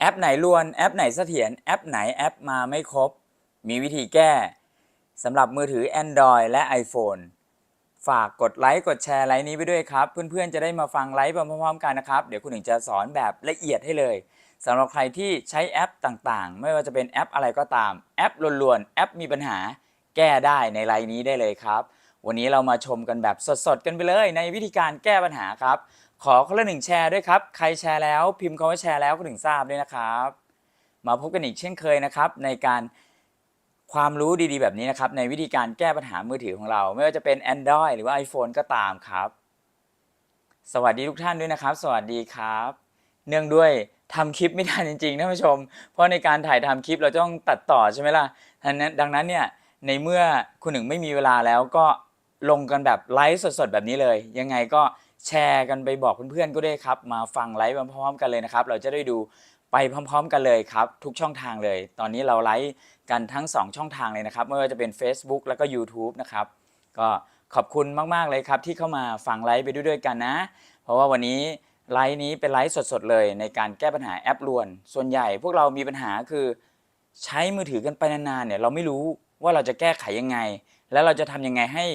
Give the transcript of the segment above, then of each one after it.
แอปไหนลวนแอปไหนเสถียรแอปไหนแอปมาไม่ครบ มีวิธีแก้สำหรับมือถือ Android และ iPhone ฝากกดไลค์กดแชร์ไลค์นี้ไปด้วยครับ เพื่อนๆจะได้มาฟังไลฟ์พร้อมๆกันนะครับ เดี๋ยวคุณหนึ่งจะสอนแบบละเอียดให้เลยสำหรับใครที่ใช้แอปต่างๆ ไม่ว่าจะเป็นแอปอะไรก็ตาม แอปล้วนๆแอปมีปัญหา แก้ได้ในไลน์นี้ได้เลยครับ วันนี้เรามาชมกันแบบสดๆกันไปเลย ในวิธีการแก้ปัญหาครับ ขอคนละหนึ่งแชร์ด้วยครับ ใครแชร์แล้วพิมพ์คำว่าแชร์แล้วก็ถึงทราบด้วยนะครับ มาพบกันอีกเช่นเคยนะครับ ในการความรู้ดีๆ แบบนี้นะครับ ในวิธีการแก้ปัญหามือถือของเรา ไม่ว่าจะเป็น Android หรือว่า iPhone ก็ตามครับ สวัสดีทุกท่านด้วยนะครับ สวัสดีครับ เนื่องด้วยทำคลิปไม่ทันจริงๆท่านผู้ชม เพราะในการถ่ายทำคลิปเราต้องตัดต่อใช่ไหมล่ะดังนั้นดังนั้นเนี่ยในเมื่อคุณหนึ่งไม่มีเวลาแล้วก็ลงกันแบบไลฟ์สดๆแบบนี้เลย ยังไงก็ แชร์กันไปบอกเพื่อนๆก็ได้ครับ มาฟังไลฟ์พร้อมๆกันเลยนะครับ เราจะได้ดูไปพร้อม ๆ กันเลยครับ ทุกช่องทางเลย ตอนนี้เราไลฟ์กันทั้ง 2 ช่องทางเลยนะครับไม่ว่าจะเป็น Facebook แล้วก็ YouTube นะครับ ก็ขอบคุณมากๆเลยครับที่เข้ามาฟังไลฟ์ไปด้วยๆกันนะ เพราะว่าวันนี้ไลฟ์นี้เป็นไลฟ์สดๆเลย ในการแก้ปัญหาแอปลวน ส่วนใหญ่พวกเรามีปัญหาคือ ใช้มือถือกันไปนานๆเนี่ยเราไม่รู้ว่าเราจะแก้ไขยังไง แล้วเราจะทำยังไงให้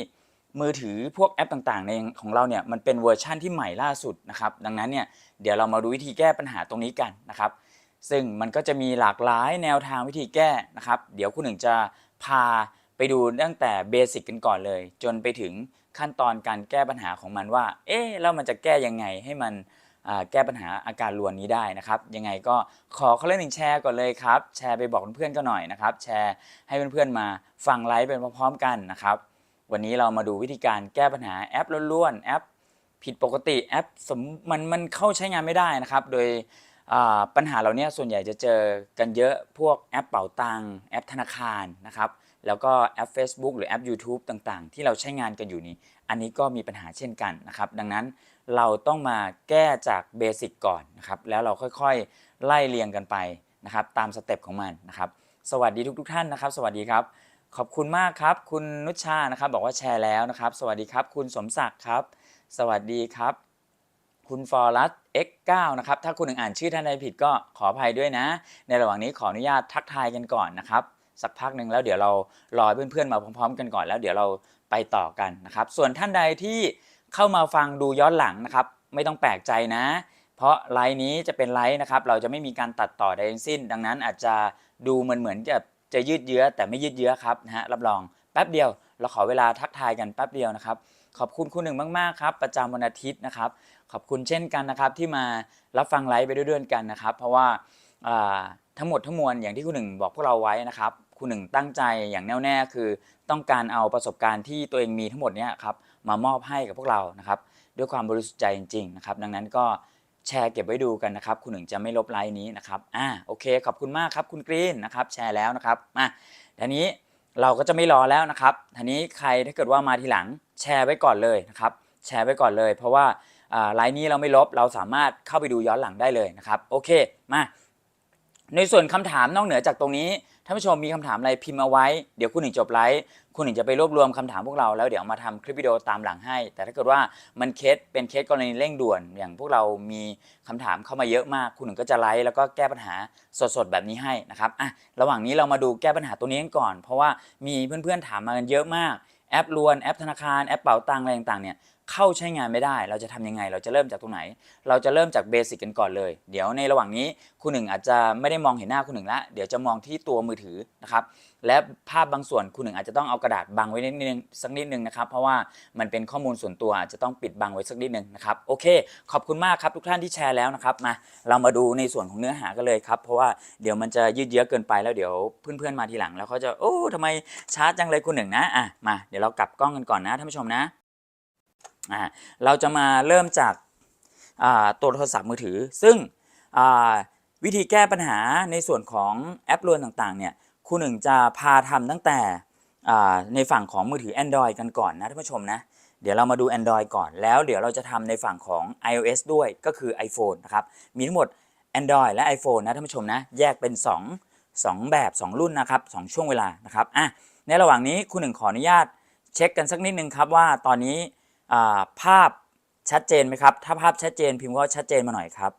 มือถือพวกแอปต่างๆในของเราเนี่ยมันเป็นเวอร์ชั่นที่ใหม่ล่าสุดนะครับดังนั้นเนี่ยเดี๋ยวเรามาดูวิธีแก้ปัญหาตรงนี้กันนะครับ ซึ่งมันก็จะมีหลากหลายแนวทางวิธีแก้นะครับ เดี๋ยวคุณหนึ่งจะพาไปดูตั้งแต่เบสิกกันก่อนเลย จนไปถึงขั้นตอนการแก้ปัญหาของมันว่า เอ๊ะแล้วมันจะแก้ยังไงให้มันแก้ปัญหาอาการลวนนี้ได้นะครับ ยังไงก็ขอเขาเล่นหนึ่งแชร์ก่อนเลยครับ แชร์ไปบอกเพื่อนๆก็หน่อยนะครับ แชร์ให้เพื่อนๆมาฟังไลฟ์ไปพร้อมๆกันนะครับ วันนี้เรามาดูวิธีการแก้ปัญหาแอปล้วนๆแอปผิดปกติแอปสมมันมันเข้าใช้งานไม่ได้นะครับ โดยปัญหาเหล่านี้ส่วนใหญ่จะเจอกันเยอะพวกแอปเป๋าตังค์แอปธนาคารนะครับ แล้วก็แอป Facebook หรือแอป YouTube ต่างๆ ที่เราใช้งานกันอยู่นี้ อันนี้ก็มีปัญหาเช่นกันนะครับ ดังนั้นเราต้องมาแก้จากเบสิกก่อนนะครับ แล้วเราค่อยๆ ไล่เรียงกันไปนะครับ ตามสเต็ปของมันนะครับ สวัสดีทุกๆท่านนะครับ สวัสดีครับ ขอบคุณมากครับ คุณนุชชานะครับ บอกว่าแชร์แล้วนะครับ สวัสดีครับ คุณสมศักดิ์ครับ สวัสดีครับ คุณฟอร์รัส X9 นะครับ ถ้าคุณหนึ่งอ่านชื่อท่านใดผิดก็ขออภัยด้วยนะ ในระหว่างนี้ขออนุญาตทักทายกันก่อนนะครับ สักพักหนึ่งแล้วเดี๋ยวเรารอเพื่อนๆมาพร้อม ๆ กันก่อนแล้วเดี๋ยวเราไปต่อกันนะครับ ส่วนท่านใดที่เข้ามาฟังดูย้อนหลังนะครับ ไม่ต้องแปลกใจนะ เพราะไลน์นี้จะเป็นไลน์นะครับ เราจะไม่มีการตัดต่อใดทั้งสิ้น ดังนั้นอาจจะดูเหมือนเหมือนจะ จะยืดเยื้อแต่ไม่ยืดเยื้อครับนะฮะรับรองแป๊บเดียว เราขอเวลาทักทายกันแป๊บเดียวนะครับขอบคุณคุณหนึ่งมากๆครับประจำวันอาทิตย์นะครับ ขอบคุณเช่นกันนะครับที่มารับฟังไลฟ์ไปด้วยๆกันนะครับ เพราะว่าอ่าทั้งหมดทั้งมวลอย่างที่คุณหนึ่งบอกพวกเราไว้นะครับคุณหนึ่งตั้งใจอย่างแน่วแน่คือ ต้องการเอาประสบการณ์ที่ตัวเองมีทั้งหมดเนี้ยครับมามอบให้กับพวกเรานะครับ ด้วยความบริสุทธิ์ใจจริงๆนะครับ ดังนั้นก็ แชร์เก็บไว้ดูกันนะครับคุณหนึ่งจะไม่ลบไลน์นี้นะครับอ่าโอเคขอบคุณมากครับคุณกรีนนะครับแชร์แล้วนะครับมาทีนี้เราก็จะไม่รอแล้วนะครับทีนี้ใครถ้าเกิดว่ามาทีหลังแชร์ไว้ก่อนเลยนะครับแชร์ไว้ก่อนเลย เพราะว่าอ่าไลน์นี้เราไม่ลบเราสามารถเข้าไปดูย้อนหลังได้เลยนะครับโอเคมาในส่วนคำถามนอกเหนือจากตรงนี้ ท่านผู้ชมมีคำถามอะไรพิมพ์เอาไว้ เดี๋ยวคุณหนึ่งจบไลฟ์คุณหนึ่งจะไปรวบรวมคำถามพวกเราแล้วเดี๋ยวมาทำคลิปวิดีโอตามหลังให้ แต่ถ้าเกิดว่ามันเคสเป็นเคสกรณีเร่งด่วน อย่างพวกเรามีคำถามเข้ามาเยอะมาก คุณหนึ่งก็จะไลฟ์แล้วก็แก้ปัญหาสดๆ แบบนี้ให้นะครับอะระหว่างนี้เรามาดูแก้ปัญหาตัวนี้กันก่อน เพราะว่ามีเพื่อนๆถามมากันเยอะมากแอปลวนแอปธนาคารแอปเป๋าตังอะไรต่างๆเนี่ย เข้าใช้งานไม่ได้ เราจะทำยังไง เราจะเริ่มจากตรงไหน เราจะเริ่มจากเบสิกกันก่อนเลย เดี๋ยวในระหว่างนี้คุณหนึ่งอาจจะไม่ได้มองเห็นหน้าคุณหนึ่งละเดี๋ยวจะมองที่ตัวมือถือนะครับ และภาพบางส่วนคุณหนึ่งอาจจะต้องเอากระดาษบังไว้นิดนึงสักนิดนึงนะครับ เพราะว่ามันเป็นข้อมูลส่วนตัวอาจจะต้องปิดบังไว้สักนิดนึงนะครับ โอเค ขอบคุณมากครับทุกท่านที่แชร์แล้วนะครับมาเรามาดูในส่วนของเนื้อหากันเลยครับ เพราะว่าเดี๋ยวมันจะยืดเยื้อเกินไปแล้วเดี๋ยวเพื่อนๆมาทีหลังแล้วเขาจะโอ้ทำไมช้าจังเลยคุณหนึ่งนะอะมาเดี๋ยวเรากลับกล้องกันก่อนนะท่านผู้ชมนะ เราจะมาเริ่มจากาตัวโทรศัพท์มือถือ ซึ่งวิธีแก้ปัญหาในส่วนของแอปลวนต่างๆเนี่ยครูหนึ่งจะพาทำตั้งแต่ในฝั่งของมือถือ Android กันก่อนนะท่านผู้ชมนะเดี๋ยวเรามาดู Android ก่อนแล้วเดี๋ยวเราจะทำในฝั่งของ iOS ด้วยก็คือ iPhone นะครับมีทั้งหมด Android และ iPhone นะท่านผู้ชมนะแยกเป็น 2 2 แบบ 2 รุ่นนะครับ2ช่วงเวลานะครับอะในระหว่างนี้คุณหนึ่งขออนุญาตเช็คกันสักนิดนึงครับว่าตอนนี้ ภาพชัดเจนไหมครับ ถ้าภาพชัดเจนพิมพ์ว่าชัดเจนมาหน่อยครับ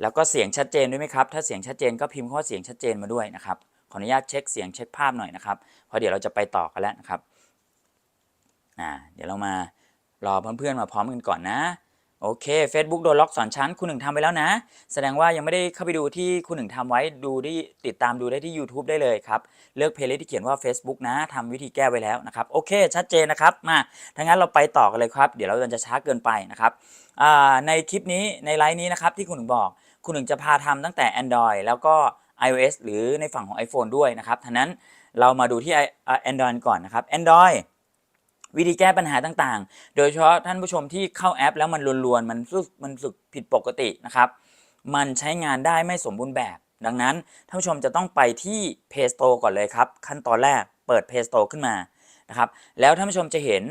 แล้วก็เสียงชัดเจนด้วยไหมครับ ถ้าเสียงชัดเจนก็พิมพ์ข้อเสียงชัดเจนมาด้วยนะครับ ขออนุญาตเช็คเสียงเช็คภาพหน่อยนะครับ เพราะเดี๋ยวเราจะไปต่อกันแล้วนะครับ อ่า เดี๋ยวเรามารอเพื่อนๆมาพร้อมกันก่อนนะ โอเค Facebook โดนล็อกสอนชั้นคุณหนึ่งทำไปแล้วนะ แสดงว่ายังไม่ได้เข้าไปดูที่คุณหนึ่งทำไว้ดูที่ติดตามดูได้ที่ YouTube ได้เลยครับ เลือกเพลย์ลิสต์ที่เขียนว่า Facebook นะทำวิธีแก้ไว้แล้วนะครับ โอเค ชัดเจนนะครับ มาถ้างั้นเราไปต่อกันเลยครับ เดี๋ยวเราจะช้าเกินไปนะครับในคลิปนี้ในไลฟ์นี้นะครับที่คุณหนึ่งบอก คุณหนึ่งจะพาทำตั้งแต่ Android แล้วก็ iOS หรือในฝั่งของ iPhone ด้วยนะครับท่านั้นเรามาดูที่ Android ก่อนนะครับ Android วิธีแก้ปัญหาต่างๆ โดยเฉพาะท่านผู้ชมที่เข้าแอป แล้วมันลวนๆ มันสึกมันสึกผิดปกตินะครับ มันใช้งานได้ไม่สมบูรณ์แบบ ดังนั้นท่านผู้ชมจะต้องไปที่ Play Store ก่อนเลยครับ ขั้นตอนแรกเปิด Play Store ขึ้นมานะครับ แล้วท่านผู้ชมจะเห็น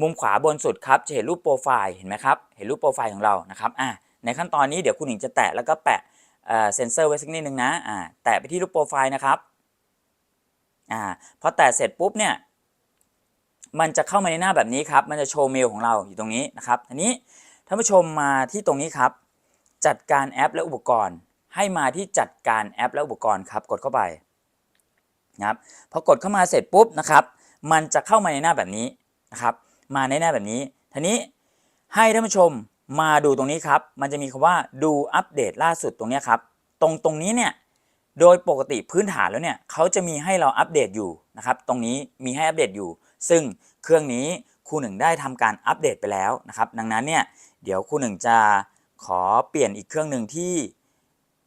มุมขวาบนสุดครับ จะเห็นรูปโปรไฟล์เห็นไหมครับ เห็นรูปโปรไฟล์ของเรานะครับ อะ ในขั้นตอนนี้เดี๋ยวคุณหญิงจะแตะแล้วก็แปะเซนเซอร์ไว้สักนิดนึงนะ อ่า แตะไปที่รูปโปรไฟล์นะครับ อ่า พอแตะเสร็จปุ๊บเนี่ย มันจะเข้ามาในหน้าแบบนี้ครับ มันจะโชว์เมลของเราอยู่ตรงนี้นะครับทีนี้ท่านผู้ชมมาที่ตรงนี้ครับ จัดการแอปและอุปกรณ์ ให้มาที่จัดการแอปและอุปกรณ์ครับ กดเข้าไปนะครับพอกดเข้ามาเสร็จปุ๊บนะครับ มันจะเข้ามาในหน้าแบบนี้นะครับ มาในหน้าแบบนี้ทีนี้ให้ท่านผู้ชมมาดูตรงนี้ครับ มันจะมีคำว่าดูอัปเดตล่าสุดตรงนี้ครับ ตรงตรงนี้เนี่ยโดยปกติพื้นฐานแล้วเนี่ยเขาจะมีให้เราอัปเดตอยู่นะครับ ตรงนี้มีให้อัปเดตอยู่ ซึ่งเครื่องนี้ครูหนึ่งได้ทำการอัปเดตไปแล้วนะครับ ดังนั้นเนี่ยเดี๋ยวครูหนึ่งจะขอเปลี่ยนอีกเครื่องหนึ่งที่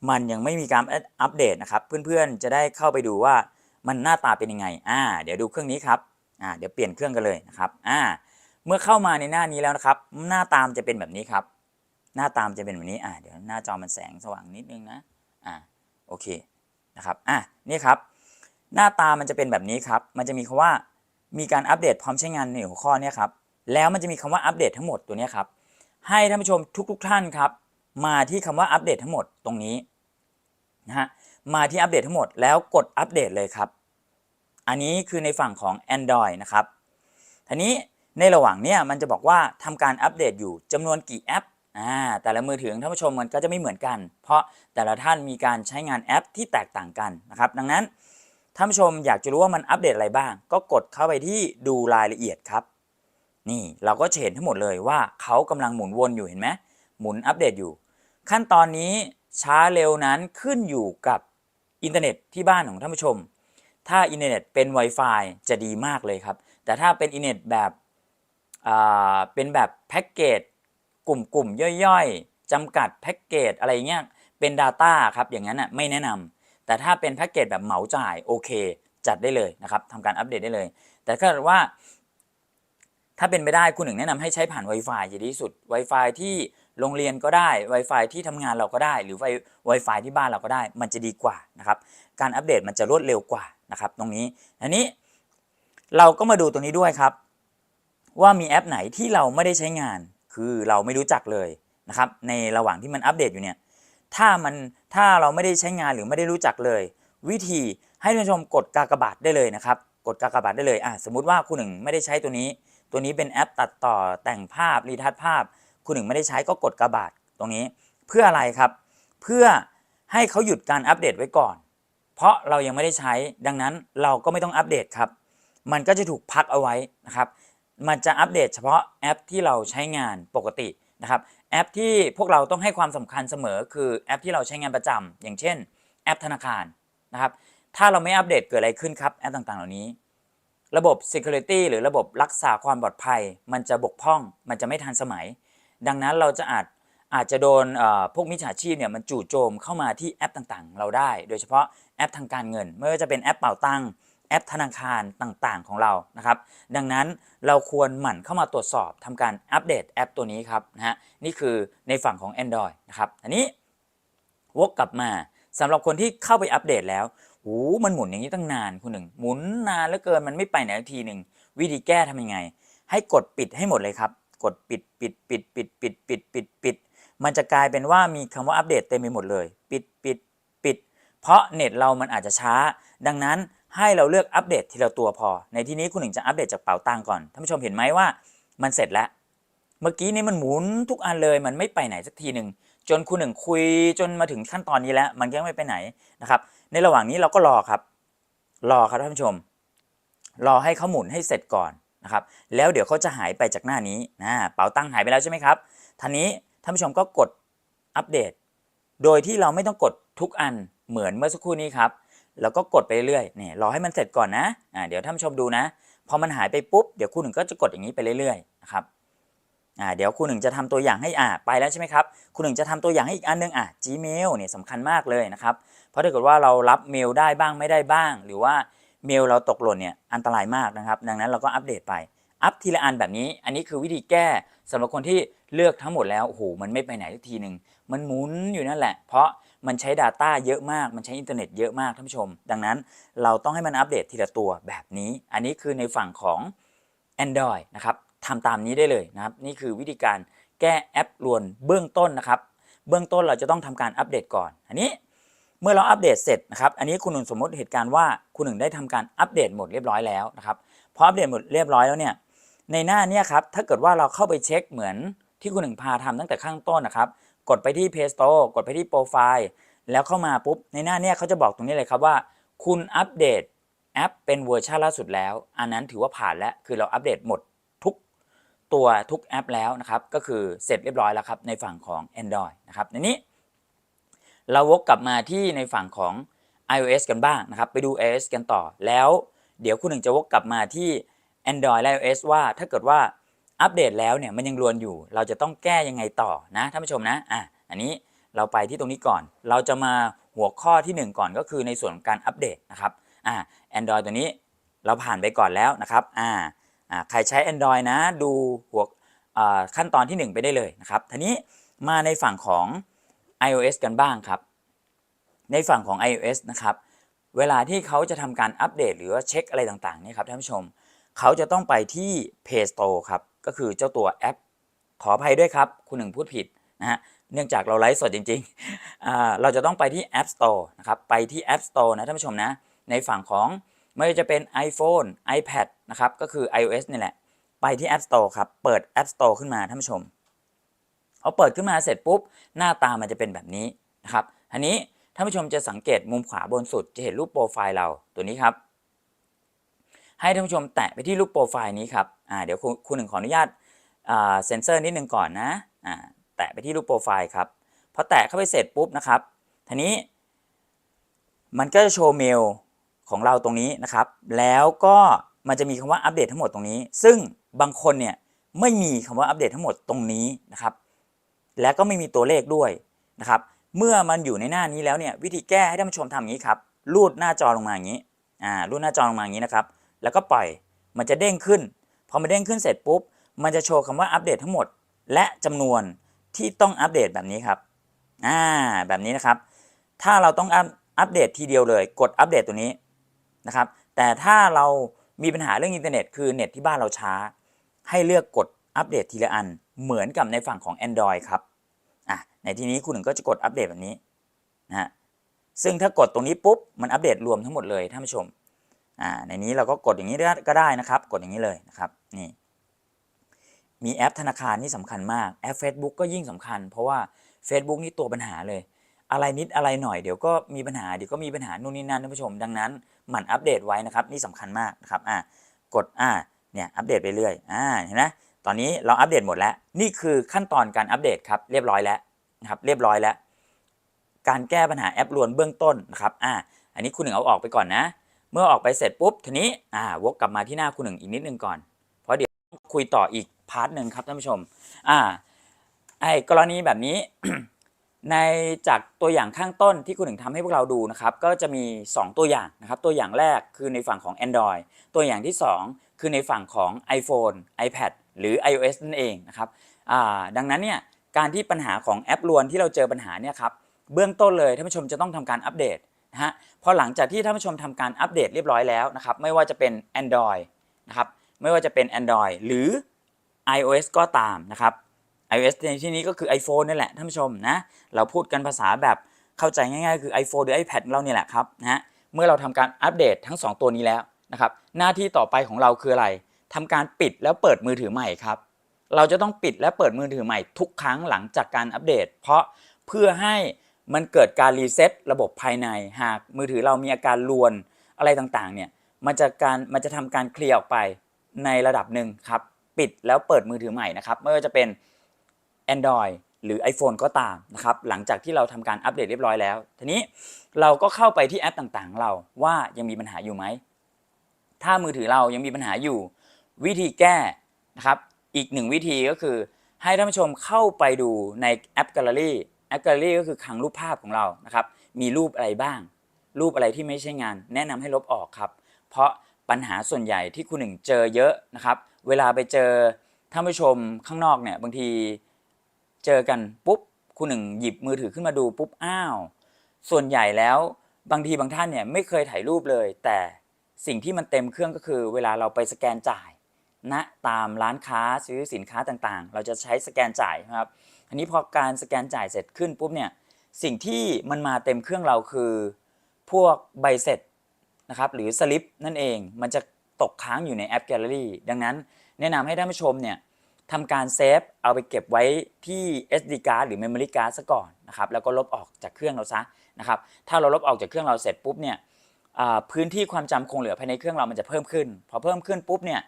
มันยังไม่มีการอัปเดตนะครับ เพื่อนๆจะได้เข้าไปดูว่ามันหน้าตาเป็นยังไง อ่า เดี๋ยวดูเครื่องนี้ครับ อ่า เดี๋ยวเปลี่ยนเครื่องกันเลยนะครับ อ่า เมื่อเข้ามาในหน้านี้แล้วนะครับ หน้าตามจะเป็นแบบนี้ครับ หน้าตามจะเป็นแบบนี้ อ่า เดี๋ยวหน้าจอมันแสงสว่างนิดนึงนะ อ่า โอเค นะครับ อะนี่ครับ หน้าตามันจะเป็นแบบนี้ครับ มันจะมีคำว่า มีการอัปเดตพร้อมใช้งานในหัวข้อนี้ครับแล้วมันจะมีคำว่าอัปเดตทั้งหมดตัวนี้ครับให้ท่านผู้ชมทุกๆทท่านครับมาที่คำว่าอัปเดตทั้งหมดตรงนี้นะฮะมาที่อัปเดตทั้งหมดแล้วกดอัปเดตเลยครับ อันนี้คือในฝั่งของ Android นะครับทีนี้ในระหว่างเนี้ยมันจะบอกว่าทำการอัปเดตอยู่จำนวนกี่แอปอ่าแต่ละมือถือท่านผู้ชมมันก็จะไม่เหมือนกัน เพราะแต่ละท่านมีการใช้งานแอปที่แตกต่างกันนะครับ ดังนั้น ท่านผู้ชมอยากจะรู้ว่ามันอัปเดตอะไรบ้าง ก็กดเข้าไปที่ดูรายละเอียดครับ นี่เราก็จะเห็นทั้งหมดเลยว่าเขากำลังหมุนวนอยู่เห็นไหมหมุนอัปเดตอยู่ ขั้นตอนนี้ช้าเร็วนั้นขึ้นอยู่กับอินเทอร์เน็ตที่บ้านของท่านผู้ชม ถ้าอินเทอร์เน็ตเป็น Wi-Fi จะดีมากเลยครับ แต่ถ้าเป็นอินเทอร์เน็ตแบบเป็นแบบแพ็กเกจกลุ่มๆย่อยๆจำกัดแพ็กเกจอะไรเงี้ยเป็น Data ครับอย่างนั้นอะไม่แนะนำ แต่ถ้าเป็นแพ็กเกจแบบเหมาจ่ายโอเค จัดได้เลยนะครับทำการอัปเดตได้เลย แต่ถ้าว่า ถ้าเป็นไปได้คุณหนึ่งแนะนำให้ใช้ผ่าน Wi-Fi จะดีที่สุด Wi-Fi ที่โรงเรียนก็ได้ Wi-Fi ที่ทำงานเราก็ได้ หรือ Wi-Fi ที่บ้านเราก็ได้ มันจะดีกว่านะครับ การอัปเดตมันจะรวดเร็วกว่านะครับตรงนี้อันนี้เราก็มาดูตรงนี้ด้วยครับ ว่ามีแอปไหนที่เราไม่ได้ใช้งาน คือเราไม่รู้จักเลยนะครับ ในระหว่างที่มันอัปเดตอยู่เนี่ย ถ้ามันถ้าเราไม่ได้ใช้งานหรือไม่ได้รู้จักเลย วิธีให้ท่านผู้ชมกดกากบาทได้เลยนะครับ กดกากบาทได้เลยอะสมมุติว่าคุณหนึ่งไม่ได้ใช้ตัวนี้ ตัวนี้เป็นแอปตัดต่อแต่งภาพรีทัชภาพ คุณหนึ่งไม่ได้ใช้ก็กดกากบาทตรงนี้ เพื่ออะไรครับ เพื่อให้เขาหยุดการอัปเดตไว้ก่อน เพราะเรายังไม่ได้ใช้ดังนั้นเราก็ไม่ต้องอัปเดตครับ มันก็จะถูกพักเอาไว้นะครับ มันจะอัปเดตเฉพาะแอปที่เราใช้งานปกตินะครับ แอปที่พวกเราต้องให้ความสำคัญเสมอคือแอปที่เราใช้งานประจำอย่างเช่น แอปธนาคารนะครับถ้าเราไม่อัปเดตเกิดอะไรขึ้นครับแอปต่างๆ เหล่านี้ ระบบ Security หรือระบบรักษาความปลอดภัย มันจะบกพร่อง มันจะไม่ทันสมัย ดังนั้นเราจะอาจอาจจะโดนพวกมิจฉาชีพเนี่ยมันจู่โจมเข้ามาที่แอปต่างๆ เราได้ โดยเฉพาะแอปทางการเงินไม่ว่าจะเป็นแอปเป่าตัง แอปธนาคารต่างๆของเรานะครับ ดังนั้นเราควรหมั่นเข้ามาตรวจสอบทำการอัปเดตแอปตัวนี้ครับนะฮะนี่คือในฝั่งของ Android นะครับอันนี้วกกลับมาสำหรับคนที่เข้าไปอัปเดตแล้วโอ้มันหมุนอย่างนี้ตั้งนานคุณหนึ่งหมุนนานเหลือเกินมันไม่ไปไหนทีหนึ่งวิธีแก้ทำยังไง ให้กดปิดให้หมดเลยครับ กดปิดปิดปิดปิดปิดปิดปิดปิดมันจะกลายเป็นว่ามีคำว่าอัปเดตเต็มไปหมดเลย ปิดปิดปิด เพราะเน็ตเรามันอาจจะช้า ดังนั้น ให้เราเลือกอัปเดตทีละตัวพอ ในที่นี้คุณหนึ่งจะอัปเดตจากเป๋าตังก่อนท่านผู้ชมเห็นไหมว่ามันเสร็จแล้ว เมื่อกี้นี้มันหมุนทุกอันเลยมันไม่ไปไหนสักทีหนึ่งจนคุณหนึ่งคุยจนมาถึงขั้นตอนนี้แล้ว มันยังไม่ไปไหนนะครับ ในระหว่างนี้เราก็รอครับ รอครับท่านผู้ชม รอให้เขาหมุนให้เสร็จก่อนนะครับแล้วเดี๋ยวเขาจะหายไปจากหน้านี้นะเป๋าตังหายไปแล้วใช่ไหมครับท่านี้ท่านผู้ชมก็กดอัปเดต โดยที่เราไม่ต้องกดทุกอันเหมือนเมื่อสักครู่นี้ครับ แล้วก็กดไปเรื่อยๆเนี่ยรอให้มันเสร็จก่อนนะอ่าเดี๋ยวท่านผู้ชมดูนะพอมันหายไปปุ๊บเดี๋ยวครูหนึ่งก็จะกดอย่างนี้ไปเรื่อยๆนะครับอ่าเดี๋ยวครูหนึ่งจะทำตัวอย่างให้อ่าไปแล้วใช่ไหมครับครูหนึ่งจะทำตัวอย่างให้อีกอันหนึงอะ Gmail เนี่ยสำคัญมากเลยนะครับเพราะถ้าเกิดว่าเรารับเมลได้บ้างไม่ได้บ้าง หรือว่าเมลเราตกหล่นเนี่ยอันตรายมากนะครับ ดังนั้นเราก็อัปเดตไปอัปทีละอันแบบนี้ อันนี้คือวิธีแก้สำหรับคนที่เลือกทั้งหมดแล้วโอ้โหมันไม่ไปไหนทีหนึ่งมันหมุนอยู่นั่นแหละ เพราะ มันใช้ Data เยอะมาก มันใช้อินเทอร์เน็ตเยอะมากท่านผู้ชม ดังนั้นเราต้องให้มันอัปเดตทีละตัวแบบนี้ อันนี้คือในฝั่งของ Android นะครับทำตามนี้ได้เลยนะครับ นี่คือวิธีการแก้แอปลวนเบื้องต้นนะครับ เบื้องต้นเราจะต้องทำการอัปเดตก่อน อันนี้เมื่อเราอัปเดตเสร็จนะครับ อันนี้คุณหนึ่งสมมติเหตุการณ์ว่าคุณหนึ่งได้ทำการอัปเดตหมดเรียบร้อยแล้วนะครับ พออัปเดตหมดเรียบร้อยแล้วเนี่ย ในหน้านี้ครับ ถ้าเกิดว่าเราเข้าไปเช็คเหมือนที่คุณหนึ่งพาทำตั้งแต่ข้างต้นนะครับ กดไปที่ Play Store กดไปที่โปรไฟล์แล้วเข้ามาปุ๊บ ในหน้าเนี้ยเขาจะบอกตรงนี้เลยครับว่า คุณอัปเดตแอปเป็นเวอร์ชันล่าสุดแล้ว อันนั้นถือว่าผ่านแล้วคือเราอัปเดตหมดทุกตัวทุกแอปแล้วนะครับ ก็คือเสร็จเรียบร้อยแล้วครับในฝั่งของ Android นะครับในนี้ เราวกกลับมาที่ในฝั่งของ iOS กันบ้างนะครับ ไปดู iOS กันต่อแล้ว เดี๋ยวคุณหนึ่งจะวกกลับมาที่ Android และ iOS ว่าถ้าเกิดว่า อัปเดตแล้วเนี่ยมันยังรวนอยู่ เราจะต้องแก้ยังไงต่อนะท่านผู้ชมนะอะอันนี้เราไปที่ตรงนี้ก่อน เราจะมาหัวข้อที่ 1 ก่อนก็คือในส่วนของการอัปเดตนะครับอ่า Android ตัวนี้เราผ่านไปก่อนแล้วนะครับอ่าอ่าใครใช้ Android นะดูหัวขั้นตอนที่ 1 ไปได้เลยนะครับทีนี้มาในฝั่งของ iOS กันบ้างครับ ในฝั่งของ iOS นะครับ เวลาที่เขาจะทำการอัปเดต หรือว่าเช็คอะไรต่างๆเนี่ยครับท่านผู้ชม เขาจะต้องไปที่ Play Store ครับ ก็คือเจ้าตัวแอป ขออภัยด้วยครับ คุณหนึ่งพูดผิดนะฮะเนื่องจากเราไลฟ์สดจริงๆ เราจะต้องไปที่ App Store นะครับ ไปที่ App Store นะท่านผู้ชมนะ ในฝั่งของไม่ว่าจะเป็น iPhone iPad นะครับ ก็คือ iOS นี่แหละ ไปที่ App Store ครับ เปิด App Store ขึ้นมาท่านผู้ชมเอาเปิดขึ้นมาเสร็จปุ๊บ หน้าตามันจะเป็นแบบนี้นะครับอันนี้ท่านผู้ชมจะสังเกตมุมขวาบนสุดจะเห็นรูปโปรไฟล์เราตัวนี้ครับ ให้ท่านผู้ชมแตะไปที่รูปโปรไฟล์นี้ครับอ่าเดี๋ยวคุณหนึ่งขออนุญาตอ่าเซ็นเซอร์นิดนึงก่อนนะอ่าแตะไปที่รูปโปรไฟล์ครับพอแตะเข้าไปเสร็จปุ๊บนะครับทีนี้ มันก็จะโชว์เมลของเราตรงนี้นะครับ แล้วก็มันจะมีคำว่าอัปเดตทั้งหมดตรงนี้ ซึ่งบางคนเนี่ยไม่มีคำว่าอัปเดตทั้งหมดตรงนี้นะครับ และก็ไม่มีตัวเลขด้วยนะครับ เมื่อมันอยู่ในหน้านี้แล้วเนี่ยวิธีแก้ให้ท่านผู้ชมทำอย่างนี้ครับลูดหน้าจอลงมาอย่างนี้ อ่าลูดหน้าจอลงมาอย่างนี้นะครับ แล้วก็ปล่อย มันจะเด้งขึ้น พอมันเด้งขึ้นเสร็จปุ๊บ มันจะโชว์คำว่าอัปเดตทั้งหมด และจำนวนที่ต้องอัปเดตแบบนี้ครับ อ่า แบบนี้นะครับ ถ้าเราต้องอัปอัปเดตทีเดียวเลย กดอัปเดตตัวนี้นะครับ แต่ถ้าเรามีปัญหาเรื่องอินเทอร์เน็ตคือเน็ตที่บ้านเราช้า ให้เลือกกดอัปเดตทีละอัน เหมือนกับในฝั่งของ Android ครับอะในที่นี้คุณหนึ่งก็จะกดอัปเดตแบบนี้นะฮะซึ่งถ้ากดตรงนี้ปุ๊บ มันอัปเดตรวมทั้งหมดเลยท่านผู้ชม อ่าในนี้เราก็กดอย่างนี้ก็ได้นะครับ กดอย่างนี้เลยนะครับนี่มีแอปธนาคารนี่สำคัญมากแอป Facebook ก็ยิ่งสำคัญ เพราะว่า Facebook นี่ตัวปัญหาเลย อะไรนิดอะไรหน่อยเดี๋ยวก็มีปัญหาเดี๋ยวก็มีปัญหานู่นนี่นั่นท่านผู้ชมดังนั้นหมั่นอัปเดตไว้นะครับนี่สำคัญมากนะครับอ่ากดอ่าเนี่ยอัปเดตไปเรื่อยอ่าเห็นไหมตอนนี้เราอัปเดตหมดแล้ว นี่คือขั้นตอนการอัปเดตครับเรียบร้อยแล้วนะครับเรียบร้อยแล้ว การแก้ปัญหาแอปลวนเบื้องต้นนะครับอ่าอันนี้คุณหนึ่งเอาออกไปก่อนนะ เมื่อออกไปเสร็จปุ๊บทีนี้อ่าวกกลับมาที่หน้าคุณหนึ่งอีกนิดนึงก่อน เพราะเดี๋ยวคุยต่ออีกพาร์ทหนึ่งครับท่านผู้ชมอ่าไอ้กรณีแบบนี้ ในจากตัวอย่างข้างต้นที่คุณหนึ่งทำให้พวกเราดูนะครับก็จะมี 2 ตัวอย่างนะครับตัวอย่างแรกคือในฝั่งของ Android ตัวอย่างที่ 2 คือในฝั่งของ iPhone iPad หรือ iOS นั่นเองนะครับอ่าดังนั้นเนี่ยการที่ปัญหาของแอปลวนที่เราเจอปัญหาเนี่ยครับเบื้องต้นเลยท่านผู้ชมจะต้องทำการอัปเดต นะฮะพอหลังจากที่ท่านผู้ชมทำการอัปเดตเรียบร้อยแล้วนะครับไม่ว่าจะเป็น Android นะครับไม่ว่าจะเป็น Android หรือ iOS ก็ตามนะครับ iOS ในที่นี้ก็คือ iPhone นี่แหละท่านผู้ชมนะเราพูดกันภาษาแบบเข้าใจง่ายๆ คือ iPhone หรือ iPad ของเราเนี่ยแหละครับนะฮะเมื่อเราทำการอัปเดตทั้ง 2 ตัวนี้แล้วนะครับหน้าที่ต่อไปของเราคืออะไรทำการปิดแล้วเปิดมือถือใหม่ครับเราจะต้องปิดและเปิดมือถือใหม่ทุกครั้งหลังจากการอัปเดต เพราะเพื่อให้ มันเกิดการรีเซ็ตระบบภายใน หากมือถือเรามีอาการลวนอะไรต่างๆเนี่ยมันจะการมันจะทำการเคลียร์ออกไปในระดับหนึ่งครับปิดแล้วเปิดมือถือใหม่นะครับไม่ว่าจะเป็น Android หรือ iPhone ก็ตามนะครับหลังจากที่เราทำการอัปเดตเรียบร้อยแล้ว ทีนี้เราก็เข้าไปที่แอปต่างๆ เราว่ายังมีปัญหาอยู่ไหมถ้ามือถือเรายังมีปัญหาอยู่ วิธีแก้นะครับอีกหนึ่งวิธีก็คือให้ท่านผู้ชมเข้าไปดูในแอป Gallery แอป Gallery ก็คือคลังรูปภาพของเรานะครับ มีรูปอะไรบ้าง รูปอะไรที่ไม่ใช่งาน แนะนำให้ลบออกครับ เพราะปัญหาส่วนใหญ่ที่คุณหนึ่งเจอเยอะนะครับ เวลาไปเจอท่านผู้ชมข้างนอกเนี่ยบางทีเจอกันปุ๊บคุณหนึ่งหยิบมือถือขึ้นมาดูปุ๊บอ้าว ส่วนใหญ่แล้วบางทีบางท่านเนี่ยไม่เคยถ่ายรูปเลย แต่สิ่งที่มันเต็มเครื่องก็คือเวลาเราไปสแกนจ่ายณนะตามร้านค้าซื้อสินค้าต่างๆ เราจะใช้สแกนจ่ายนะครับ อันนี้พอการสแกนจ่ายเสร็จขึ้นปุ๊บเนี่ยสิ่งที่มันมาเต็มเครื่องเราคือพวกใบเสร็จนะครับหรือสลิปนั่นเองมันจะตกค้างอยู่ในแอป Gallery ดังนั้นแนะนำให้ท่านผู้ชมเนี่ยทำการเซฟเอาไปเก็บไว้ที่ SD card หรือ memory card ซะก่อนนะครับแล้วก็ลบออกจากเครื่องเราซะนะครับถ้าเราลบออกจากเครื่องเราเสร็จปุ๊บเนี่ยพื้นที่ความจำคงเหลือภายในเครื่องเรามันจะเพิ่มขึ้น พอเพิ่มขึ้นปุ๊บเนี่ย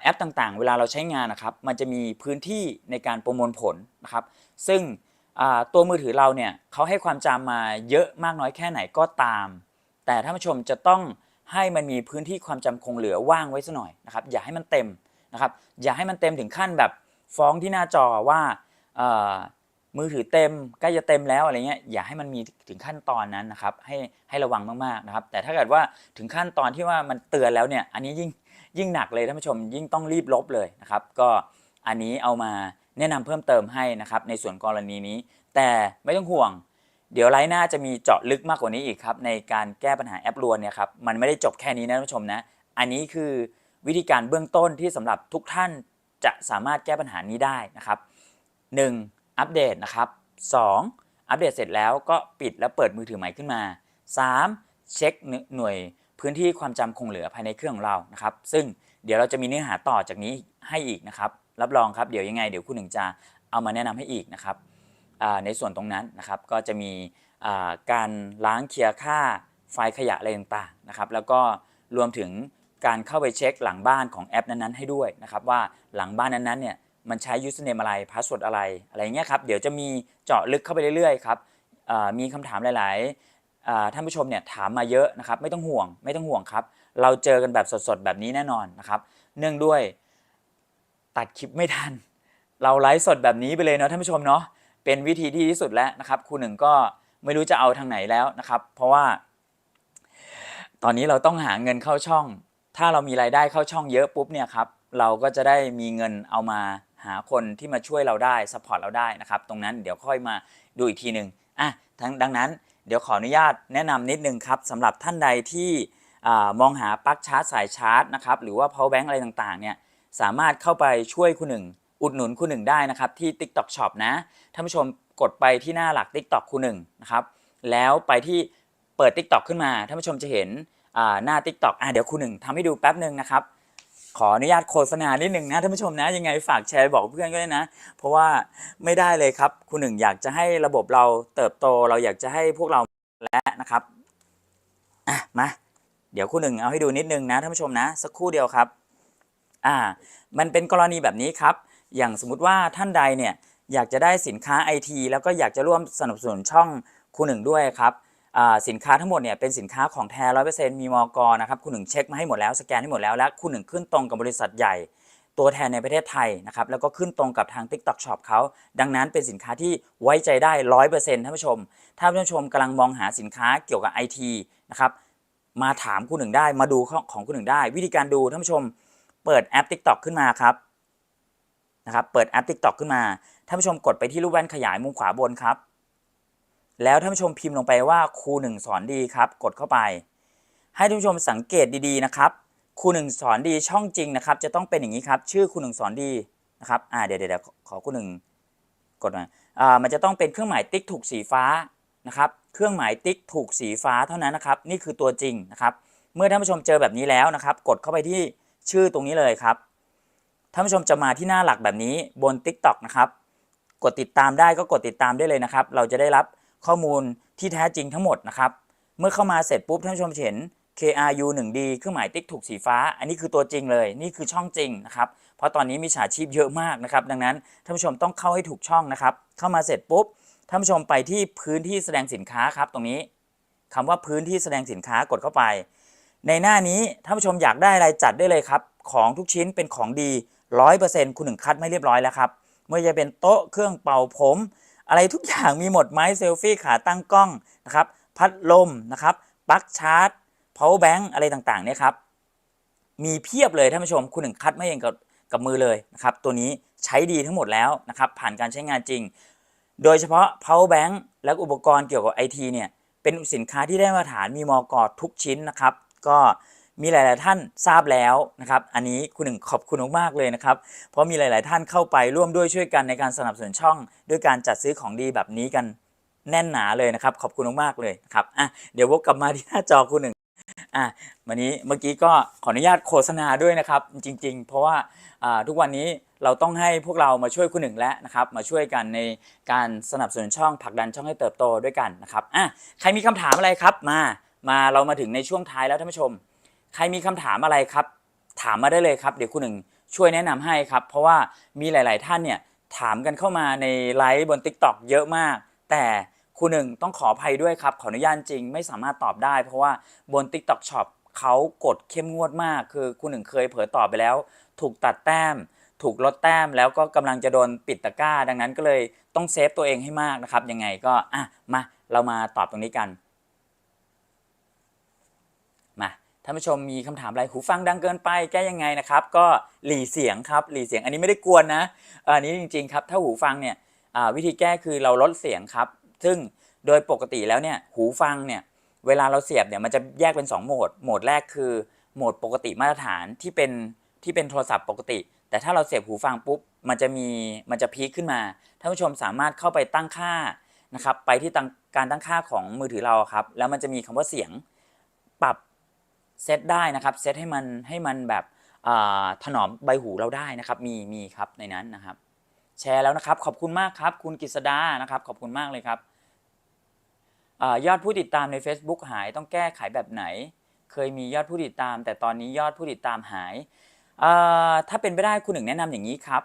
แอปต่างๆ เวลาเราใช้งานนะครับ มันจะมีพื้นที่ในการประมวลผลนะครับ ซึ่งตัวมือถือเราเนี่ยเขาให้ความจำมาเยอะมากน้อยแค่ไหนก็ตาม แต่ท่านผู้ชมจะต้องให้มันมีพื้นที่ความจำคงเหลือว่างไว้สัหน่อยนะครับ อย่าให้มันเต็มนะครับ อย่าให้มันเต็มถึงขั้นแบบฟ้องที่หน้าจอว่ามือถือเต็มใกล้จะเต็มแล้วอะไรเงี้ยอย่าให้มันมีถึงขั้นตอนนั้นนะครับให้ให้ระวังมากๆนะครับ แต่ถ้าเกิดว่าถึงขั้นตอนที่ว่ามันเตือนแล้วเนี่ยอันนี้ยิ่ง ยิ่งหนักเลยท่านผู้ชมยิ่งต้องรีบลบเลยนะครับ ก็อันนี้เอามาแนะนำเพิ่มเติมให้นะครับ ในส่วนกรณีนี้ แต่ไม่ต้องห่วง เดี๋ยวไลน์หน้าจะมีเจาะลึกมากกว่านี้อีกครับ ในการแก้ปัญหาแอปรวนเนี่ยครับมันไม่ได้จบแค่นี้นะท่านผู้ชมนะ อันนี้คือวิธีการเบื้องต้นที่สำหรับทุกท่านจะสามารถแก้ปัญหานี้ได้นะครับ 1. อัปเดตนะครับ 2. อัปเดตเสร็จแล้วก็ปิดแล้วเปิดมือถือใหม่ขึ้นมา 3. เช็คหน่วย พื้นที่ความจำคงเหลือภายในเครื่องของเรานะครับ ซึ่งเดี๋ยวเราจะมีเนื้อหาต่อจากนี้ให้อีกนะครับ รับรองครับเดี๋ยวยังไงเดี๋ยวคุณหนึ่งจะเอามาแนะนำให้อีกนะครับในส่วนตรงนั้นนะครับก็จะมีการล้างเคลียร์ค่าไฟล์ขยะอะไรต่างๆนะครับแล้วก็รวมถึงการเข้าไปเช็คหลังบ้านของแอปนั้นๆให้ด้วยนะครับว่าหลังบ้านนั้นๆเนี่ยมันใช้ username อะไร password อะไรอะไรเงี้ยครับเดี๋ยวจะมีเจาะลึกเข้าไปเรื่อยๆครับมีคำถามหลาย ๆ ท่านผู้ชมเนี่ยถามมาเยอะนะครับไม่ต้องห่วงไม่ต้องห่วงครับ เราเจอกันแบบสดๆ แบบนี้แน่นอนนะครับ เนื่องด้วยตัดคลิปไม่ทัน เราไลฟ์สดแบบนี้ไปเลยเนาะท่านผู้ชมเนาะเป็นวิธีที่ที่สุดแล้วนะครับครูหนึ่งก็ไม่รู้จะเอาทางไหนแล้วนะครับ เพราะว่า ตอนนี้เราต้องหาเงินเข้าช่อง ถ้าเรามีรายได้เข้าช่องเยอะปุ๊บเนี่ยครับเราก็จะได้มีเงินเอามาหาคนที่มาช่วยเราได้สปอร์ตเราได้นะครับ ตรงนั้นเดี๋ยวค่อยมาดูอีกทีหนึ่งอะทั้งดังนั้น เดี๋ยวขออนุญาตแนะนำนิดนึงครับสำหรับท่านใดที่อมองหาปลั๊กชาร์จสายชาร์จนะครับหรือว่า power bank อะไรต่างๆเนี่ยสามารถเข้าไปช่วยคุณหนึ่งอุดหนุนคุณหนึ่งได้นะครับที่ TikTok Shop นะท่านผู้ชมกดไปที่หน้าหลัก TikTok คุณหนึ่งนะครับแล้วไปที่เปิด TikTok ขึ้นมาท่านผู้ชมจะเห็นหน้า TikTok อะเดี๋ยวคุณหนึ่งทำให้ดูแป๊บหนึ่งนะครับ ขออนุญาตโฆษณานิดหนึ่งนะท่านผู้ชมนะยังไงฝากแชร์บอกเพื่อนก็ได้นะ เพราะว่าไม่ได้เลยครับคุณหนึ่งอยากจะให้ระบบเราเติบโตเราอยากจะให้พวกเราและนะครับอะมาเดี๋ยวคุณหนึ่งเอาให้ดูนิดนึงนะท่านผู้ชมนะ สักครู่เดียวครับอ่ามันเป็นกรณีแบบนี้ครับ อย่างสมมุติว่าท่านใดเนี่ยอยากจะได้สินค้าไอทีแล้วก็อยากจะร่วมสนับสนุนช่องคุณหนึ่งด้วยครับ สินค้าทั้งหมดเนี่ยเป็นสินค้าของแท้ร้อยเปอร์เซ็นต์มีมอกนะครับคุณหนึ่งเช็คมาให้หมดแล้วสแกนให้หมดแล้วและคุณหนึ่งขึ้นตรงกับบริษัทใหญ่ ตัวแทนในประเทศไทยนะครับแล้วก็ขึ้นตรงกับทาง TikTok Shop เขาดังนั้นเป็นสินค้าที่ไว้ใจได้ร้อยเปอร์เซ็นต์ท่านผู้ชม ถ้าท่านผู้ชมกำลังมองหาสินค้าเกี่ยวกับไอทีนะครับมาถามคุณหนึ่งได้มาดูของของคุณหนึ่งได้ วิธีการดูท่านผู้ชมเปิดแอป TikTok ขึ้นมาครับนะครับเปิดแอป TikTok ขึ้นมาท่านผู้ชมกดไปที่รูปแว่นขยายมุมขวาบนครับ แล้วท่านผู้ชมพิมพ์ลงไปว่าครูหนึ่งสอนดีครับ กดเข้าไป ให้ท่านผู้ชมสังเกตดีๆนะครับครูหนึ่งสอนดีช่องจริงนะครับ จะต้องเป็นอย่างนี้ครับ ชื่อครูหนึ่งสอนดีนะครับอ่าเดี๋ยวเดี๋ยวขอครูหนึ่งกดมาอ่ามันจะต้องเป็นเครื่องหมายติ๊กถูกสีฟ้านะครับ เครื่องหมายติ๊กถูกสีฟ้าเท่านั้นนะครับ นี่คือตัวจริงนะครับ เมื่อท่านผู้ชมเจอแบบนี้แล้วนะครับ กดเข้าไปที่ชื่อตรงนี้เลยครับท่านผู้ชมจะมาที่หน้าหลักแบบนี้บน TikTok นะครับ กดติดตามได้ก็กดติดตามได้เลยนะครับ เราจะได้รับ ข้อมูลที่แท้จริงทั้งหมดนะครับ เมื่อเข้ามาเสร็จปุ๊บท่านผู้ชมเห็น KRU 1D เครื่องหมายติ๊กถูกสีฟ้า อันนี้คือตัวจริงเลย นี่คือช่องจริงนะครับ เพราะตอนนี้มีฉาชีพเยอะมากนะครับ ดังนั้นท่านผู้ชมต้องเข้าให้ถูกช่องนะครับ เข้ามาเสร็จปุ๊บ ท่านผู้ชมไปที่พื้นที่แสดงสินค้าครับ ตรงนี้คำว่าพื้นที่แสดงสินค้ากดเข้าไป ในหน้านี้ท่านผู้ชมอยากได้อะไรจัดได้เลยครับ ของทุกชิ้นเป็นของดี 100%คุณหนึ่งคัดไม่เรียบร้อยแล้วครับไม่ว่าจะเป็นโต๊ะเครื่องเป่าผม อะไรทุกอย่างมีหมดไม้เซลฟี่ขาตั้งกล้องนะครับพัดลมนะครับปลั๊กชาร์จ power bank อะไรต่างๆเนี่ยครับมีเพียบเลยท่านผู้ชมคุณหนึ่งคัดไม่เองกับกับมือเลยนะครับตัวนี้ใช้ดีทั้งหมดแล้วนะครับผ่านการใช้งานจริง โดยเฉพาะ power bank และอุปกรณ์เกี่ยวกับไอทีเนี่ยเป็นสินค้าที่ได้มาตรฐานมีมอกอทุกชิ้นนะครับ ก็ มีหลาย ๆ ท่านทราบแล้วนะครับ อันนี้คุณหนึ่งขอบคุณมากๆเลยนะครับ เพราะมีหลาย ๆ ท่านเข้าไปร่วมด้วยช่วยกันในการสนับสนุนช่อง ด้วยการจัดซื้อของดีแบบนี้กันแน่นหนาเลยนะครับ ขอบคุณมากๆเลยครับอะเดี๋ยววกกลับมาที่หน้าจอคุณหนึ่งอะวันนี้เมื่อกี้ก็ขออนุญาตโฆษณาด้วยนะครับ จริง ๆ เพราะว่าอ่าทุกวันนี้เราต้องให้พวกเรามาช่วยคุณหนึ่งแล้วนะครับ มาช่วยกันในการสนับสนุนช่องผลักดันช่องให้เติบโตด้วยกันนะครับอะใครมีคำถามอะไรครับมามาเรามาถึงในช่วงท้ายแล้วท่านผู้ชม ใครมีคำถามอะไรครับ ถามมาได้เลยครับ เดี๋ยวคุณหนึ่งช่วยแนะนำให้ครับ เพราะว่ามีหลาย ๆ ท่านเนี่ยถามกันเข้ามาในไลฟ์บน Tik t o อกเยอะมาก แต่คุณหนึ่งต้องขออภัยด้วยครับ ขออนุญาตจริงไม่สามารถตอบได้ เพราะว่าบน Tik t o อก Shop เขากดเข้มงวดมาก คือคุณหนึ่งเคยเผลอตอบไปแล้ว ถูกตัดแต้ม ถูกลดแต้มแล้วก็กำลังจะโดนปิดตะกร้า ดังนั้นก็เลยต้องเซฟตัวเองให้มากนะครับยังไงก็อะมาเรามาตอบตรงนี้กัน มา ท่านผู้ชมมีคำถามอะไรหูฟังดังเกินไปแก้ยังไงนะครับ ก็หลีเสียงครับหลีเสียงอันนี้ไม่ได้กวนนะอันนี้จริงๆครับถ้าหูฟังเนี่ยวิธีแก้คือเราลดเสียงครับ ซึ่งโดยปกติแล้วเนี่ยหูฟังเนี่ยเวลาเราเสียบเนี่ยมันจะแยกเป็น 2 โหมด โหมดแรกคือโหมดปกติมาตรฐานที่เป็นที่เป็นโทรศัพท์ปกติ แต่ถ้าเราเสียบหูฟังปุ๊บมันจะมีมันจะพีคขึ้นมาท่านผู้ชมสามารถเข้าไปตั้งค่านะครับไปที่ตั้งการตั้งค่าของมือถือเราครับ แล้วมันจะมีคำว่าเสียง เซตได้นะครับเซตให้มันให้มันแบบถนอมใบหูเราได้นะครับมีมีครับในนั้นนะครับ แชร์แล้วนะครับ ขอบคุณมากครับ คุณกฤษดานะครับ ขอบคุณมากเลยครับอยอดผู้ติดตามใน Facebook หายต้องแก้ไขแบบไหน เคยมียอดผู้ติดตาม แต่ตอนนี้ยอดผู้ติดตามหายาถ้าเป็นไปได้คุณหนึ่งแนะนำอย่างนี้ครับ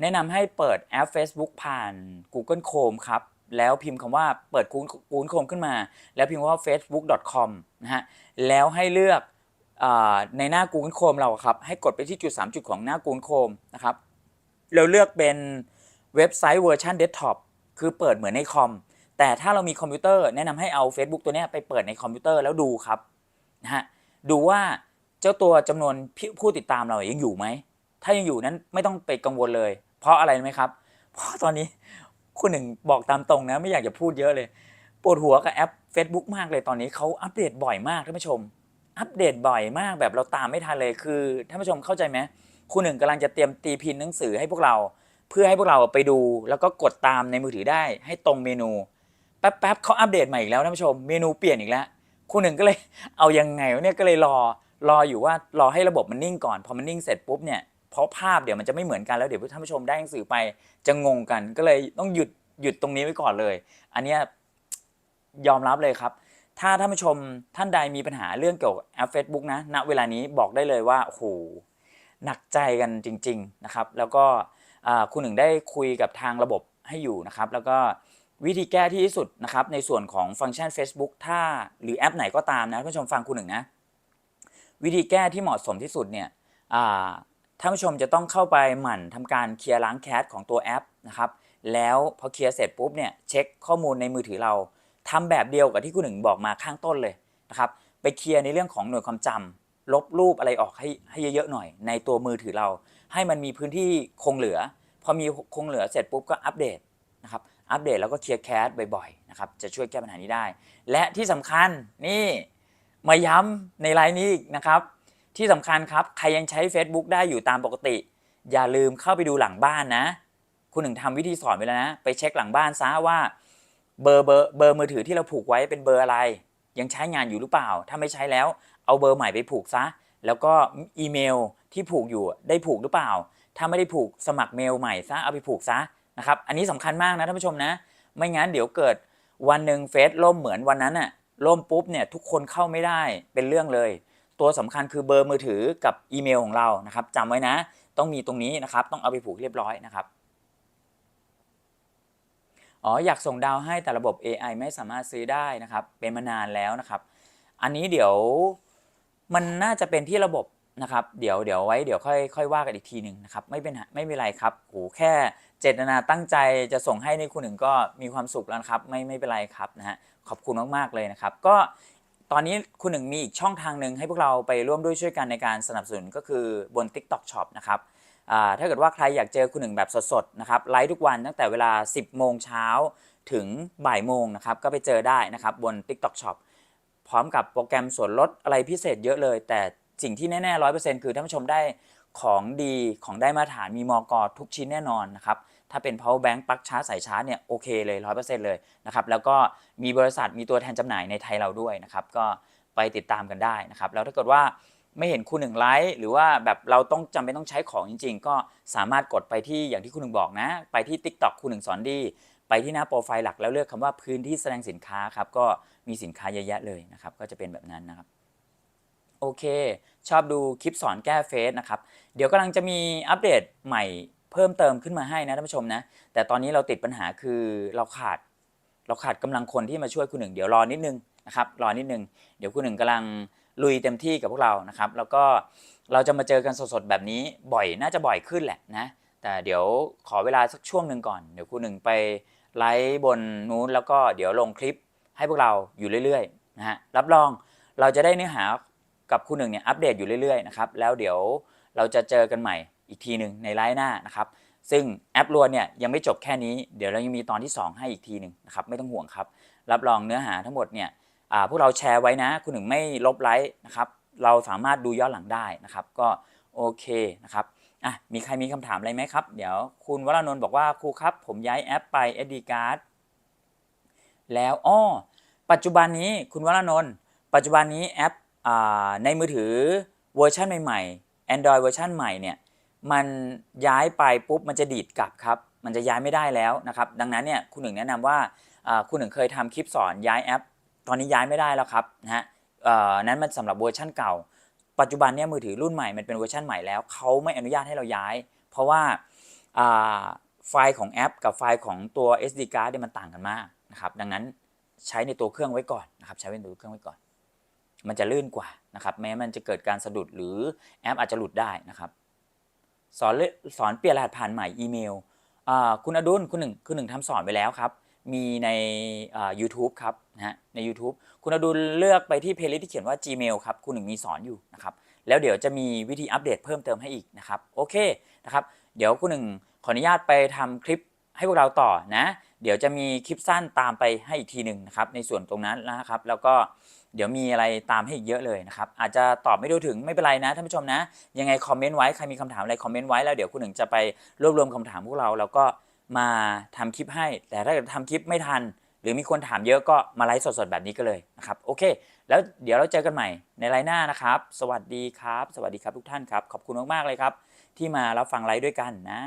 แนะนำให้เปิดแอป Facebook ผ่าน Google Chrome ครับ แล้วพิมพ์คำว่าเปิด Google Chrome ขึ้นมา แล้วพิมพ์ว่า facebook.com นะฮะแล้วให้เลือกอในหน้า Google Chrome เราครับให้กดไปที่จุด 3 จุดของหน้า Google Chrome นะครับเราเลือกเป็นเว็บไซต์เวอร์ชันเดสก์ท็อปคือเปิดเหมือนในคอม แต่ถ้าเรามีคอมพิวเตอร์แนะนำให้เอา Facebook ตัวนี้ไปเปิดในคอมพิวเตอร์แล้วดูครับนะฮะดูว่าเจ้าตัวจำนวนผู้ติดตามเรายังอยู่ไหม ถ้ายังอยู่นั้นไม่ต้องไปกังวลเลย เพราะอะไรไหมครับ เพราะตอนนี้ คุณหนึ่งบอกตามตรงนะ ไม่อยากจะพูดเยอะเลย ปวดหัวกับแอป Facebook มากเลยตอนนี้เขาอัปเดตบ่อยมากท่านผู้ชม อัปเดตบ่อยมากแบบเราตามไม่ทันเลยคือท่านผู้ชมเข้าใจไหมคุณหนึ่งกำลังจะเตรียมตีพิมพ์หนังสือให้พวกเรา เพื่อให้พวกเราไปดู แล้วก็กดตามในมือถือได้ ให้ตรงเมนูแป๊บๆเขาอัปเดตใหม่อีกแล้วท่านผู้ชมเมนูเปลี่ยนอีกแล้วคุณหนึ่งก็เลยเอายังไงเนี่ยก็เลยรอรออยู่ว่ารอให้ระบบมันนิ่งก่อนพอมันนิ่งเสร็จปุ๊บเนี่ย เพราะภาพเดี๋ยวมันจะไม่เหมือนกันแล้วเดี๋ยวท่านผู้ชมได้หนังสือไปจะงงกัน ก็เลยต้องหยุดหยุดตรงนี้ไว้ก่อนเลย อันเนี้ยยอมรับเลยครับ ถ้าท่านผู้ชมท่านใดมีปัญหาเรื่องเกี่ยวกับแอป Facebook นะณเวลานี้บอกได้เลยว่าโอ้โหหนักใจกันจริง ๆนะครับ แล้วก็คุณหนึ่งได้คุยกับทางระบบให้อยู่นะครับ แล้วก็วิธีแก้ที่ที่สุดนะครับ ในส่วนของฟังก์ชัน Facebook ถ้าหรือแอปไหนก็ตามนะท่านผู้ชมฟังคุณหนึ่งนะ วิธีแก้ที่เหมาะสมที่สุดเนี่ยอ่า ท่านผู้ชมจะต้องเข้าไปหมั่นทำการเคลียร์ล้างแคชของตัวแอปนะครับแล้วพอเคลียร์เสร็จปุ๊บเนี่ยเช็คข้อมูลในมือถือเราทำแบบเดียวกับที่คุณหนึ่งบอกมาข้างต้นเลยนะครับไปเคลียร์ในเรื่องของหน่วยความจำลบรูปอะไรออกให้ให้เยอะๆหน่อย ในตัวมือถือเรา ให้มันมีพื้นที่คงเหลือ พอมีคงเหลือเสร็จปุ๊บก็อัปเดตนะครับอัปเดตแล้วก็เคลียร์แคชบ่อยๆนะครับจะช่วยแก้ปัญหานี้ได้ และที่สำคัญนี่มาย้ำในไลน์นี้อีกนะครับ ที่สำคัญครับ ใครยังใช้ Facebook ได้อยู่ตามปกติ อย่าลืมเข้าไปดูหลังบ้านนะ คุณหนึ่งทำวิธีสอนไว้แล้วนะ ไปเช็คหลังบ้านซะว่าเบอร์เบอร์เบอร์มือถือที่เราผูกไว้เป็นเบอร์อะไร ยังใช้งานอยู่หรือเปล่า ถ้าไม่ใช้แล้ว เอาเบอร์ใหม่ไปผูกซะ แล้วก็อีเมลที่ผูกอยู่ได้ผูกหรือเปล่า ถ้าไม่ได้ผูกสมัครเมลใหม่ซะเอาไปผูกซะนะครับ อันนี้สำคัญมากนะท่านผู้ชมนะ ไม่งั้นเดี๋ยวเกิดวันหนึ่งเฟซล่มเหมือนวันนั้นอะล่มปุ๊บเนี่ยทุกคนเข้าไม่ได้เป็นเรื่องเลย ตัวสำคัญคือเบอร์มือถือกับอีเมลของเรานะครับจำไว้นะ ต้องมีตรงนี้นะครับ ต้องเอาไปผูกเรียบร้อยนะครับอ๋ออยากส่งดาวให้แต่ระบบ AI ไม่สามารถซื้อได้นะครับ เป็นมานานแล้วนะครับ อันนี้เดี๋ยวมันน่าจะเป็นที่ระบบนะครับ เดี๋ยวเดี๋ยวไว้เดี๋ยวค่อยค่อยว่ากันอีกทีหนึ่งนะครับ ไม่เป็นไม่เป็นไรครับโหแค่เจตนาตั้งใจจะส่งให้ในคุณหนึ่งก็มีความสุขแล้วครับ ไม่ไม่เป็นไรครับนะฮะขอบคุณมากๆเลยนะครับ ก็ ตอนนี้คุณหนึ่งมีอีกช่องทางหนึ่งให้พวกเราไปร่วมด้วยช่วยกันในการสนับสนุนก็คือบน TikTok Shop นะครับถ้าเกิดว่าใครอยากเจอคุณหนึ่งแบบสดๆนะครับไลฟ์ทุกวันตั้งแต่เวลา 10 โมงเช้าถึงบ่ายโมงนะครับก็ไปเจอได้นะครับบน TikTok Shop พร้อมกับโปรแกรมส่วนลดอะไรพิเศษเยอะเลย แต่สิ่งที่แน่ๆร้อยเปอร์เซ็นต์คือท่านผู้ชมได้ของดีของได้มาตรฐานมีมอกอทุกชิ้นแน่นอนนะครับ ถ้าเป็น power bank ปลั๊กชาร์จสายชาร์จเนี่ยโอเคเลย 100%เลยนะครับแล้วก็มีบริษัทมีตัวแทนจำหน่ายในไทยเราด้วยนะครับก็ไปติดตามกันได้นะครับแล้วถ้าเกิดว่าไม่เห็นคุณหนึ่งไลฟ์หรือว่าแบบเราต้องจำเป็นต้องใช้ของจริง ๆ ก็สามารถกดไปที่อย่างที่คุณหนึ่งบอกนะ ไปที่ TikTok คุณหนึ่งสอนดี ไปที่หน้าโปรไฟล์หลักแล้วเลือกคำว่าพื้นที่แสดงสินค้าครับก็มีสินค้าเยอะแยะเลยนะครับก็จะเป็นแบบนั้นนะครับโอเค ชอบดูคลิปสอนแก้เฟซนะครับ เดี๋ยวกำลังจะมีอัปเดตใหม่ เพิ่มเติมขึ้นมาให้นะท่านผู้ชมนะ แต่ตอนนี้เราติดปัญหาคือเราขาดเราขาดกำลังคนที่มาช่วยคุณหนึ่งเดี๋ยวรอนิดนึงนะครับรอนิดนึงเดี๋ยวคุณหนึ่งกำลังลุยเต็มที่กับพวกเรานะครับ แล้วก็เราจะมาเจอกันสดๆแบบนี้บ่อยน่าจะบ่อยขึ้นแหละนะ แต่เดี๋ยวขอเวลาสักช่วงหนึ่งก่อนเดี๋ยวคุณหนึ่งไปไลฟ์บนนู้นแล้วก็เดี๋ยวลงคลิปให้พวกเราอยู่เรื่อยๆนะฮะรับรองเราจะได้เนื้อหากับคุณหนึ่งเนี่ยอัปเดตอยู่เรื่อยๆนะครับแล้วเดี๋ยวเราจะเจอกันใหม่ อีกทีหนึ่งในไลน์หน้านะครับ ซึ่งแอปรวนเนี่ยยังไม่จบแค่นี้ เดี๋ยวเรายังมีตอนที่ 2 ให้อีกทีหนึ่งนะครับ ไม่ต้องห่วงครับ รับรองเนื้อหาทั้งหมดเนี่ยพวกเราแชร์ไว้นะ คุณหนึ่งไม่ลบไลค์นะครับ เราสามารถดูย้อนหลังได้นะครับ ก็โอเคนะครับอะมีใครมีคำถามอะไรไหมครับ เดี๋ยวคุณวรนนท์บอกว่าครูครับ ผมย้ายแอปไป SD card แล้วอ้อปัจจุบันนี้คุณวรนนท์ปัจจุบันนี้แอปอในมือถือเวอร์ชันใหม่ๆ Android เวอร์ชันใหม่เนี่ย มันย้ายไปปุ๊บมันจะดีดกลับครับ มันจะย้ายไม่ได้แล้วนะครับ ดังนั้นเนี่ยคุณหนึ่งแนะนำว่าอ่าคุณหนึ่งเคยทำคลิปสอนย้ายแอป ตอนนี้ย้ายไม่ได้แล้วครับนะฮะนั้นมันสำหรับเวอร์ชันเก่า ปัจจุบันเนี่ยมือถือรุ่นใหม่มันเป็นเวอร์ชันใหม่แล้วเขาไม่อนุญาตให้เราย้าย เพราะว่าอ่าไฟล์ของแอป กับไฟล์ของตัว SD card เนี่ยมันต่างกันมากนะครับดังนั้นใช้ในตัวเครื่องไว้ก่อนนะครับใช้ในตัวเครื่องไว้ก่อน มันจะลื่นกว่านะครับแม้มันจะเกิดการสะดุดหรือแอปอาจจะหลุดได้นะครับ สอนสอนเปลี่ยนรหัสผ่านใหม่อีเมลคุณอดุลคุณหนึ่งคุณหนึ่งทำสอนไปแล้วครับ มีใน YouTube ครับนะฮะใน YouTube คุณอดุลเลือกไปที่เพลย์ลิสที่เขียนว่า Gmail ครับ คุณหนึ่งมีสอนอยู่นะครับ แล้วเดี๋ยวจะมีวิธีอัปเดตเพิ่มเติมให้อีกนะครับ โอเคนะครับ เดี๋ยวคุณหนึ่งขออนุญาตไปทำคลิปให้พวกเราต่อนะ เดี๋ยวจะมีคลิปสั้นตามไปให้อีกทีหนึ่งนะครับในส่วนตรงนั้นนะครับ แล้วก็เดี๋ยวมีอะไรตามให้อีกเยอะเลยนะครับ อาจจะตอบไม่ด้ถึงไม่เป็นไรนะท่านผู้ชมนะ ยังไงคอมเมนต์ไว้ใครมีคำถามอะไรคอมเมนต์ไว้แล้วเดี๋ยวคุณหนึ่งจะไปรวบรวมคำถามพวกเรา แล้วก็มาทำคลิปให้ แต่ถ้าเกิดทำคลิปไม่ทัน หรือมีคนถามเยอะก็มาไลฟ์สดๆแบบนี้ก็เลยนะครับโอเค แล้วเดี๋ยวเราเจอกันใหม่ในไลฟ์หน้านะครับ สวัสดีครับ สวัสดีครับทุกท่านครับขอบคุณมากๆเลยครับ ที่มารับฟังไลฟ์ด้วยกันนะ